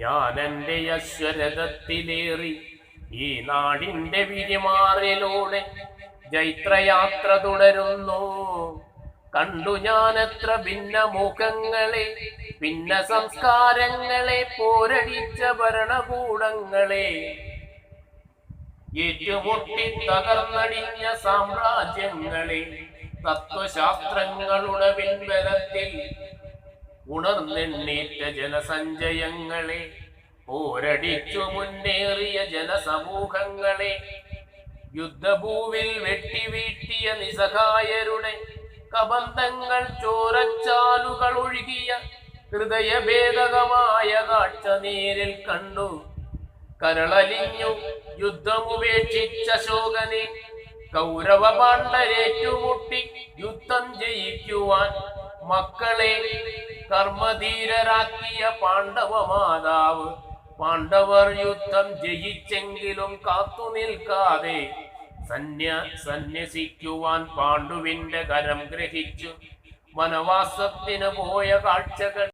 എന്റെ അശ്വരഥത്തിലേറി ഈ നാടിന്റെ വിരിമാറിലൂടെ ജൈത്രയാത്ര തുടരുന്നു. കണ്ടു ഞാനത്ര ഭിന്ന മുഖങ്ങളെ ഭിന്ന സംസ്കാരങ്ങളെ പോരടിച്ച ഭരണകൂടങ്ങളെ. ഏറ്റുമുട്ടി തകർന്നടിഞ്ഞ സാമ്രാജ്യങ്ങളെ തത്വശാസ്ത്രങ്ങളുടെ പിൻബലത്തിൽ ഉണർന്നെണ്ണീറ്റ ജനസഞ്ചയങ്ങളെ പോരടിച്ചു മുന്നേറിയ ജനസമൂഹങ്ങളെ യുദ്ധഭൂവിൽ വെട്ടിവീട്ടിയ നിസഹായരുടെ കബന്ധങ്ങൾ ചോരച്ചാലുകൾ ഒഴുകിയ ഹൃദയഭേദകമായ കാഴ്ച നേരിൽ കണ്ടു. കരളലിഞ്ഞു യുദ്ധമുപേക്ഷിച്ച ശോകനെ കൗരവ പാണ്ഡരേറ്റുമുട്ടി യുദ്ധം ജയിക്കുവാൻ മക്കളെ കർമ്മധീരരാക്കിയ പാണ്ഡവ മാതാവ് പാണ്ഡവർ യുദ്ധം ജയിച്ചെങ്കിലും കാത്തു നിൽക്കാതെ സന്യ സന്യസിക്കുവാൻ പാണ്ഡുവിന്റെ കരം ഗ്രഹിച്ചു. വനവാസത്തിന് പോയ കാഴ്ചകൾ